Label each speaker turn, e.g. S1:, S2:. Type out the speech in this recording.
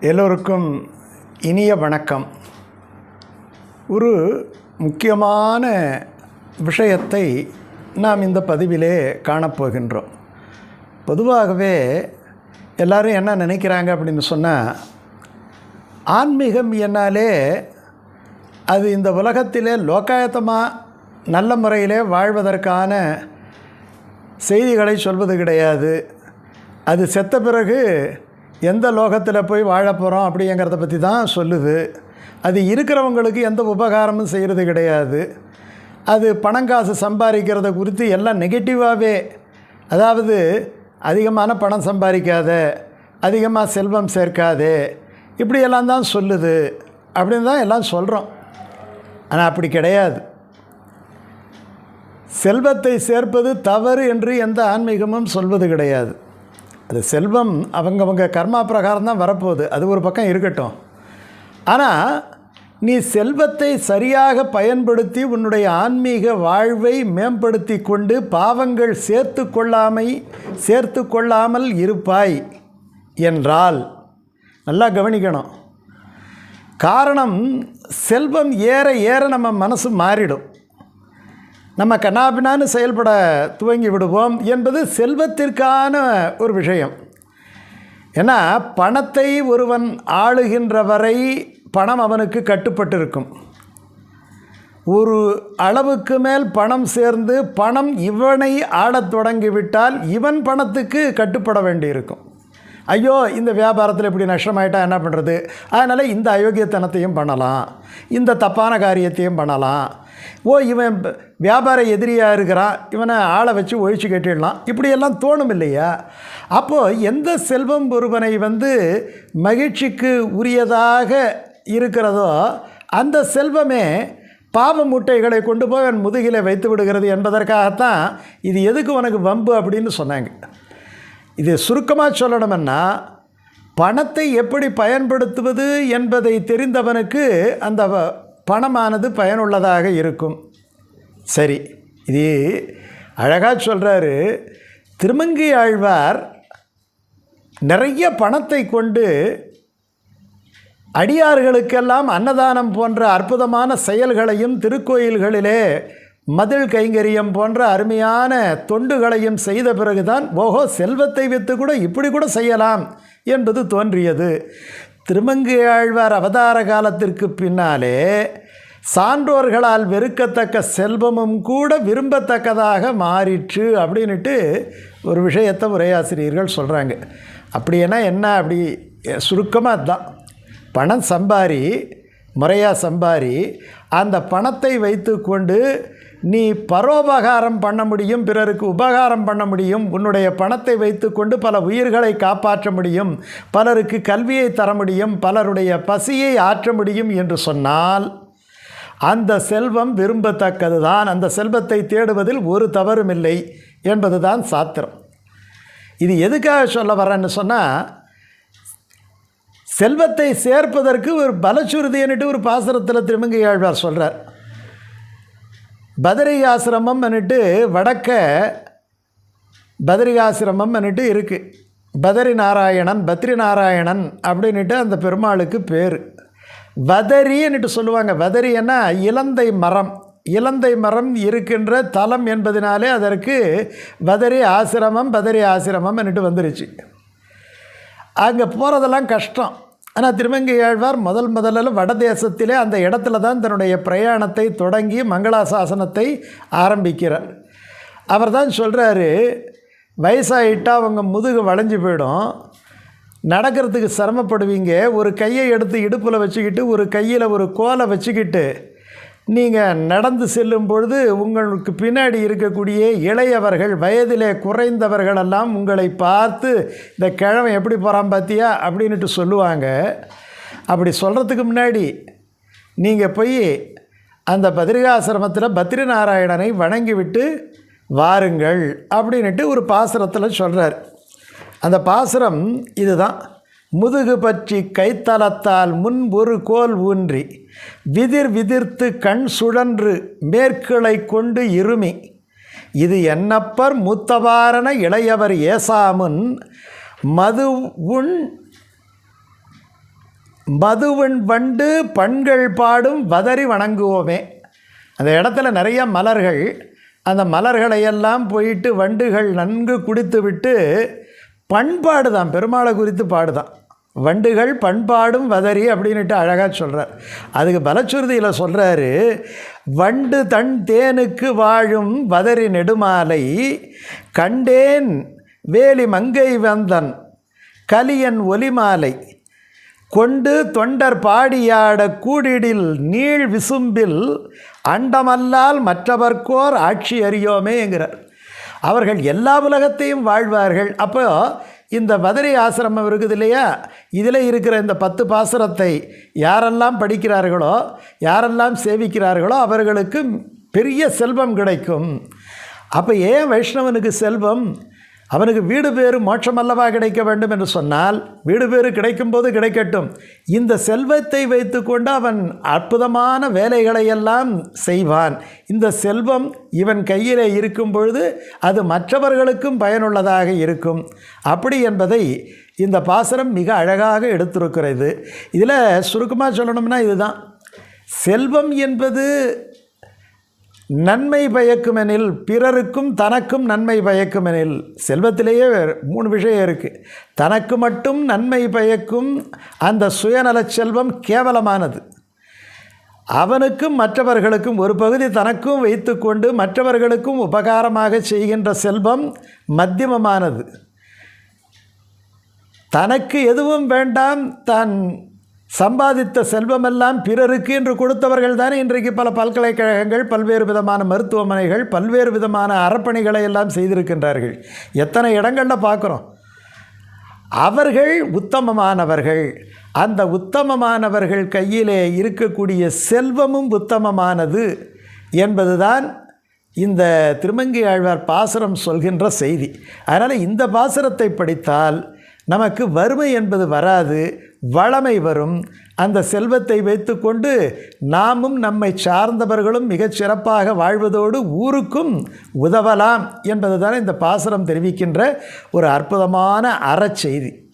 S1: எல்லோருக்கும் இனிய வணக்கம். ஒரு முக்கியமான விஷயத்தை நாம் இந்த பதிவிலே காணப்போகின்றோம். பொதுவாகவே எல்லாரும் என்ன நினைக்கிறாங்க அப்படின்னு சொன்னால் ஆன்மீகம் என்னாலே அது இந்த உலகத்திலே லோக்காயத்தமாக நல்ல முறையிலே வாழ்வதற்கான செய்திகளை சொல்வது கிடையாது. அது செத்த பிறகு எந்த லோகத்தில் போய் வாழப்போகிறோம் அப்படிங்கிறத பற்றி தான் சொல்லுது. அது இருக்கிறவங்களுக்கு எந்த உபகாரமும் செய்கிறது கிடையாது. அது பணம் காசு சம்பாதிக்கிறத குறித்து எல்லாம் நெகட்டிவாகவே அதாவது அதிகமான பணம் சம்பாதிக்காத அதிகமாக செல்வம் சேர்க்காதே. இப்படியெல்லாம் தான் சொல்லுது. அப்படின்னு தான் எல்லாம் சொல்கிறோம் ஆனால் அப்படி கிடையாது. செல்வத்தை சேர்ப்பது தவறு என்று எந்த ஆன்மீகமும் சொல்வது கிடையாது. அது செல்வம் அவங்கவங்க கர்மா பிரகாரம் தான் வரப்போகுது. அது ஒரு பக்கம் இருக்கட்டும். ஆனால் நீ செல்வத்தை சரியாக பயன்படுத்தி உன்னுடைய ஆன்மீக வாழ்வை மேம்படுத்தி கொண்டு பாவங்கள் சேர்த்து கொள்ளாமை சேர்த்து கொள்ளாமல் இருப்பாய் என்றால் நல்லா கவனிக்கணும். காரணம் செல்வம் ஏற ஏற நம்ம மனசு மாறிடும். நம்ம கண்ணாபின்னான்னு செயல்பட துவங்கி விடுவோம் என்பது செல்வத்திற்கான ஒரு விஷயம். ஏன்னா பணத்தை ஒருவன் ஆளுகின்ற வரை பணம் அவனுக்கு கட்டுப்பட்டிருக்கும். ஒரு அளவுக்கு மேல் பணம் சேர்ந்து பணம் இவனை ஆடத் தொடங்கிவிட்டால் இவன் பணத்துக்கு கட்டுப்பட வேண்டியிருக்கும். ஐயோ இந்த வியாபாரத்தில் இப்படி நஷ்டமாயிட்டா என்ன பண்ணுறது அதனால் இந்த அயோக்கியத்தனத்தையும் பண்ணலாம். இந்த தப்பான காரியத்தையும் பண்ணலாம். ஓ இவன் வியாபார எதிரியாக இருக்கிறான் இவனை ஆளை வச்சு ஒழிச்சு கட்டிடலாம். இப்படியெல்லாம் தோணும் இல்லையா? அப்போது எந்த செல்வம் ஒருவனை வந்து மகிழ்ச்சிக்கு உரியதாக இருக்கிறதோ அந்த செல்வமே பாவ முட்டைகளை கொண்டு போய் அவன் முதுகில வைத்து விடுகிறது என்பதற்காகத்தான் இது எதுக்கு உனக்கு வம்பு அப்படின்னு சொன்னாங்க. இது சுருக்கமாக சொல்லணும்னா பணத்தை எப்படி பயன்படுத்துவது என்பதை தெரிந்தவனுக்கு அந்த வ- பணமானது பயனுள்ளதாக இருக்கும். சரி இது அழகாக சொல்கிறாரு திருமங்கி ஆழ்வார் நிறைய பணத்தை கொண்டு அடியார்களுக்கெல்லாம் அன்னதானம் போன்ற அற்புதமான செயல்களையும் திருக்கோயில்களிலே மதில் கைங்கரியம் போன்ற அருமையான தொண்டுகளையும் செய்த பிறகுதான் ஓஹோ செல்வத்தை விற்று கூட இப்படி கூட செய்யலாம் என்பது தோன்றியது. திருமங்கையாழ்வார் அவதார காலத்திற்கு பின்னாலே சான்றோர்களால் வெறுக்கத்தக்க செல்வமும் கூட விரும்பத்தக்கதாக மாறிற்று அப்படின்னுட்டு ஒரு விஷயத்தை உரையாசிரியர்கள் சொல்கிறாங்க அப்படின்னா என்ன? அப்படி சுருக்கமாக அதுதான் பணம் சம்பாரி முறையாக சம்பாரி அந்த பணத்தை வைத்துக்கொண்டு நீ பரோபகாரம் பண்ண முடியும் பிறருக்கு உபகாரம் பண்ண முடியும் உன்னுடைய பணத்தை வைத்துக்கொண்டு பல உயிர்களை காப்பாற்ற முடியும் பலருக்கு கல்வியை தர முடியும் பலருடைய பசியை ஆற்ற முடியும் என்று சொன்னால் அந்த செல்வம் விரும்பத்தக்கது தான் அந்த செல்வத்தை தேடுவதில் ஒரு தவறும் இல்லை என்பது தான் சாத்திரம். இது எதுக்காக சொல்ல வரேன்னு சொன்னால் செல்வத்தை சேர்ப்பதற்கு ஒரு பலச்சுறுதின்னுட்டு ஒரு பாசுரத்தில் திருமங்கை ஆழ்வார் சொல்கிறார் பதரிகாசிரமம் என்னட்டு வடக்க பதரிகாசிரமம் என்னட்டு இருக்குது பதரி நாராயணன் பத்ரி நாராயணன் அப்படின்னுட்டு அந்த பெருமாளுக்கு பேர். வதரின்னுட்டு சொல்லுவாங்க. வதரியன்னா இலந்தை மரம். இலந்தை மரம் இருக்கின்ற தலம் என்பதினாலே அதற்கு பதரி ஆசிரமம் பதரி ஆசிரமம் என்னட்டு வந்துருச்சு. அங்கே போகிறதெல்லாம் கஷ்டம். ஆனால் திருமங்கை ஆழ்வார் முதல் முதல்ல வடதேசத்திலே அந்த இடத்துல தான் தன்னுடைய பிரயாணத்தை தொடங்கி மங்களாசாசனத்தை ஆரம்பிக்கிறார். அவர் தான் சொல்கிறாரு வயசாகிட்டால் அவங்க முதுகு வளைஞ்சு போயிடும். நடக்கிறதுக்கு சிரமப்படுவீங்க. ஒரு கையை எடுத்து இடுப்பில் வச்சுக்கிட்டு ஒரு கையில் ஒரு கோலை வச்சுக்கிட்டு நீங்கள் நடந்து செல்லும் பொழுது உங்களுக்கு பின்னாடி இருக்கக்கூடிய இளையவர்கள் வயதிலே குறைந்தவர்களெல்லாம் உங்களை பார்த்து இந்த கிழமை எப்படி போகிறான் பார்த்தியா அப்படின்னுட்டு சொல்லுவாங்க. அப்படி சொல்கிறதுக்கு முன்னாடி நீங்கள் போய் அந்த பத்ரிகாசிரமத்தில் பத்ரி நாராயணனை வணங்கிவிட்டு வாருங்கள் அப்படின்னுட்டு ஒரு பாசுரத்தில் சொல்கிறார் அந்த பாசுரம் இதுதான். முதுகு பற்றி கைத்தலத்தால் முன்பொரு கோல் ஊன்றி விதிர் விதிர்த்து கண் சுழன்று மேற்கிளை கொண்டு இருமி. இது என்னப்பர் மூத்தவாரண இளையவர் ஏசாமுன் மது உண் மதுவன் வண்டு பண்கள் பாடும் வதறி வணங்குவோமே. அந்த இடத்துல நிறைய மலர்கள் அந்த மலர்களையெல்லாம் போயிட்டு வண்டுகள் நன்கு குடித்துவிட்டு பண்பாடு தான். பெருமாளை குறித்து பாடுதான் வண்டுகள் பண்பாடும் வதறி அப்படின்னுட்டு அழகாக சொல்கிறார் அதுக்கு பலச்சுருதியில் சொல்கிறாரு வண்டு தன் தேனுக்கு வாழும் வதறி நெடுமாலை கண்டேன் வேலி மங்கை வந்தன் கலியன் ஒலிமாலை கொண்டு தொண்டர் பாடியாட கூடிடில் நீள் விசும்பில் அண்டமல்லால் மற்றவர்க்கோர் ஆட்சி அறியோமேங்கிறார். அவர்கள் எல்லா உலகத்தையும் வாழ்வார்கள். அப்போ இந்த மதுரை ஆசிரமம் இருக்குது இல்லையா? இதில் இருக்கிற இந்த பத்து பாசுரத்தை யாரெல்லாம் படிக்கிறார்களோ யாரெல்லாம் சேவிக்கிறார்களோ அவர்களுக்கு பெரிய செல்வம் கிடைக்கும். அப்போ ஏன் வைஷ்ணவனுக்கு செல்வம்? அவனுக்கு வீடு பேறு மோட்சம் அல்லவா கிடைக்க வேண்டும் என்று சொன்னால் வீடு பேறு கிடைக்கும்போது கிடைக்கட்டும். இந்த செல்வத்தை வைத்துக்கொண்டு அவன் அற்புதமான வேலைகளை எல்லாம் செய்வான். இந்த செல்வம் இவன் கையிலே இருக்கும் பொழுது அது மற்றவர்களுக்கும் பயனுள்ளதாக இருக்கும். அப்படி என்பதை இந்த பாசனம் மிக அழகாக எடுத்திருக்கிறது. இதில் சுருக்கமாக சொல்லணும்னா இதுதான். செல்வம் என்பது நன்மை பயக்குமெனில் பிறருக்கும் தனக்கும் நன்மை பயக்குமெனில். செல்வத்திலேயே மூணு விஷயம் இருக்குது தனக்கு மட்டும் நன்மை பயக்கும் அந்த சுயநலச் செல்வம் கேவலமானது. அவனுக்கும் மற்றவர்களுக்கும் ஒரு பகுதி தனக்கும் வைத்துக்கொண்டு மற்றவர்களுக்கும் உபகாரமாக செய்கின்ற செல்வம் மத்தியமமானது. தனக்கு எதுவும் வேண்டாம் தான் சம்பாதித்த செல்வமெல்லாம் பிறருக்கு என்று கொடுத்தவர்கள் தானே இன்றைக்கு பல பல்கலைக்கழகங்கள் பல்வேறு விதமான மருத்துவமனைகள் பல்வேறு விதமான அறப்பணிகளை எல்லாம் செய்திருக்கின்றார்கள். எத்தனை இடங்களில் பார்க்குறோம்? அவர்கள் உத்தமமானவர்கள். அந்த உத்தமமானவர்கள் கையிலே இருக்கக்கூடிய செல்வமும் உத்தமமானது என்பதுதான் இந்த திருமங்கி ஆழ்வார் பாசுரம் சொல்கின்ற செய்தி. அதனால் இந்த பாசுரத்தை படித்தால் நமக்கு வறுமை என்பது வராது. வளமை வரும். அந்த செல்வத்தை வைத்துக்கொண்டு நாமும் நம்மை சார்ந்தவர்களும் மிகச் சிறப்பாக வாழ்வதோடு ஊருக்கும் உதவலாம் என்பதுதான் இந்த பாசுரம் தெரிவிக்கின்ற ஒரு அற்புதமான அறச்செய்தி